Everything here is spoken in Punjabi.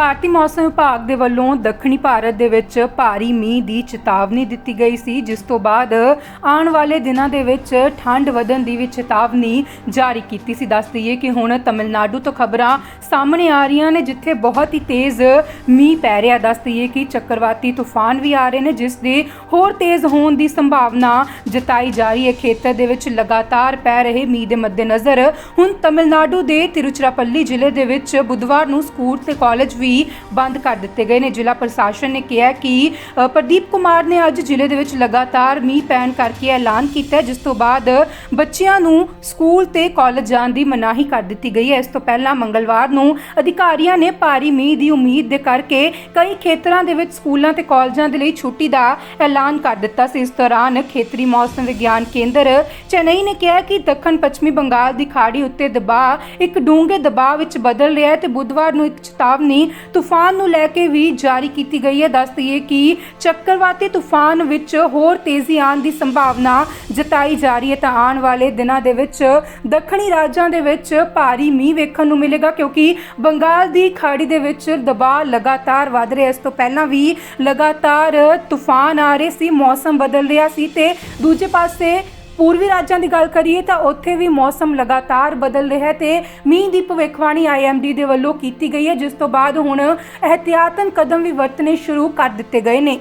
ਭਾਰਤੀ ਮੌਸਮ ਵਿਭਾਗ ਦੇ ਵੱਲੋਂ ਦੱਖਣੀ ਭਾਰਤ ਦੇ ਵਿੱਚ ਭਾਰੀ ਮੀਂਹ ਦੀ ਚੇਤਾਵਨੀ ਦਿੱਤੀ ਗਈ ਸੀ, ਜਿਸ ਤੋਂ ਬਾਅਦ ਆਉਣ ਵਾਲੇ ਦਿਨਾਂ ਦੇ ਵਿੱਚ ਠੰਡ ਵਧਣ ਦੀ ਵੀ ਚੇਤਾਵਨੀ ਜਾਰੀ ਕੀਤੀ ਸੀ। ਦੱਸ ਦਈਏ ਕਿ ਹੁਣ ਤਮਿਲਨਾਡੂ ਤੋਂ ਖਬਰਾਂ ਸਾਹਮਣੇ ਆ ਰਹੀਆਂ ਨੇ, ਜਿੱਥੇ ਬਹੁਤ ਹੀ ਤੇਜ਼ ਮੀਂਹ ਪੈ ਰਿਹਾ। ਦੱਸ ਦਈਏ ਕਿ ਚੱਕਰਵਾਤੀ ਤੂਫਾਨ ਵੀ ਆ ਰਹੇ ਨੇ, ਜਿਸ ਦੇ ਹੋਰ ਤੇਜ਼ ਹੋਣ ਦੀ ਸੰਭਾਵਨਾ ਜਤਾਈ ਜਾ ਰਹੀ ਹੈ। ਖੇਤਰ ਦੇ ਵਿੱਚ ਲਗਾਤਾਰ ਪੈ ਰਹੇ ਮੀਂਹ ਦੇ ਮੱਦੇਨਜ਼ਰ ਹੁਣ ਤਮਿਲਨਾਡੂ ਦੇ ਤਿਰੁਚਿਰਾਪੱਲੀ ਜ਼ਿਲ੍ਹੇ ਦੇ ਵਿੱਚ ਬੁੱਧਵਾਰ ਨੂੰ ਸਕੂਲ ਤੇ ਕਾਲਜ ਵੀ ਬੰਦ ਕਰ ਦਿੱਤੇ ਗਏ ਨੇ। ਜ਼ਿਲ੍ਹਾ ਪ੍ਰਸ਼ਾਸਨ ਨੇ ਕਿਹਾ ਕਿ ਪ੍ਰਦੀਪ ਕੁਮਾਰ ਨੇ ਅੱਜ ਜ਼ਿਲ੍ਹੇ ਦੇ ਵਿੱਚ ਲਗਾਤਾਰ ਮੀਂਹ ਪੈਣ ਕਰਕੇ ਐਲਾਨ ਕੀਤਾ ਜਿਸ ਤੋਂ ਬਾਅਦ ਬੱਚਿਆਂ ਨੂੰ ਸਕੂਲ ਤੇ ਕਾਲਜ ਜਾਣ ਦੀ ਮਨਾਹੀ ਕਰ ਦਿੱਤੀ ਗਈ ਹੈ। ਇਸ ਤੋਂ ਪਹਿਲਾਂ ਮੰਗਲਵਾਰ ਨੂੰ ਅਧਿਕਾਰੀਆਂ ਨੇ ਭਾਰੀ ਮੀਂਹ ਦੀ ਉਮੀਦ ਦੇ ਕਰਕੇ ਕਈ ਖੇਤਰਾਂ ਦੇ ਵਿੱਚ ਸਕੂਲਾਂ ਤੇ ਕਾਲਜਾਂ ਦੇ ਲਈ ਛੁੱਟੀ ਦਾ ਐਲਾਨ ਕਰ ਦਿੱਤਾ ਸੀ। ਇਸ ਦੌਰਾਨ ਖੇਤਰੀ ਮੌਸਮ ਵਿਗਿਆਨ ਕੇਂਦਰ ਚੇਨਈ ਨੇ ਕਿਹਾ ਕਿ ਦੱਖਣ ਪੱਛਮੀ ਬੰਗਾਲ ਦੀ ਖਾੜੀ ਉੱਤੇ ਦਬਾਅ ਇੱਕ ਡੂੰਘੇ ਦਬਾਅ ਵਿੱਚ ਬਦਲ ਰਿਹਾ ਹੈ ਤੇ ਬੁੱਧਵਾਰ ਨੂੰ ਇੱਕ ਚੇਤਾਵਨੀ ਤੂਫਾਨ ਨੂੰ ਲੈ ਕੇ ਵੀ ਜਾਰੀ ਕੀਤੀ ਗਈ ਹੈ। ਦੱਸ ਦਈਏ ਕਿ ਚੱਕਰਵਾਤੀ ਤੂਫਾਨ ਵਿੱਚ ਹੋਰ ਤੇਜ਼ੀ ਆਉਣ ਦੀ ਸੰਭਾਵਨਾ ਜਤਾਈ ਜਾ ਰਹੀ ਹੈ। ਤਾਂ ਆਉਣ ਵਾਲੇ ਦਿਨਾਂ ਦੇ ਵਿੱਚ ਦੱਖਣੀ ਰਾਜਾਂ ਦੇ ਵਿੱਚ ਭਾਰੀ ਮੀਂਹ ਵੇਖਣ ਨੂੰ ਮਿਲੇਗਾ ਕਿਉਂਕਿ ਬੰਗਾਲ ਦੀ ਖਾੜੀ ਦੇ ਵਿੱਚ ਦਬਾਅ ਲਗਾਤਾਰ ਵਧ ਰਿਹਾ। ਇਸ ਤੋਂ ਪਹਿਲਾਂ ਵੀ ਲਗਾਤਾਰ ਤੂਫਾਨ ਆ ਰਹੇ ਸੀ, ਮੌਸਮ ਬਦਲ ਰਿਹਾ ਸੀ ਤੇ ਦੂਜੇ ਪਾਸੇ ਪੂਰਬੀ ਰਾਜਾਂ ਦੀ ਗੱਲ ਕਰੀਏ ਤਾਂ ਉੱਥੇ ਵੀ ਮੌਸਮ ਲਗਾਤਾਰ ਬਦਲ ਰਿਹਾ ਹੈ ਤੇ ਮੀਂਹ ਦੀ ਭਵਿੱਖਬਾਣੀ ਆਈਐਮਡੀ ਦੇ ਵੱਲੋਂ ਕੀਤੀ ਗਈ ਹੈ, ਜਿਸ ਤੋਂ ਬਾਅਦ ਹੁਣ ਅਹਤਿਆਤਨ ਕਦਮ ਵੀ ਵਰਤਣੇ ਸ਼ੁਰੂ ਕਰ ਦਿੱਤੇ ਗਏ ਨੇ।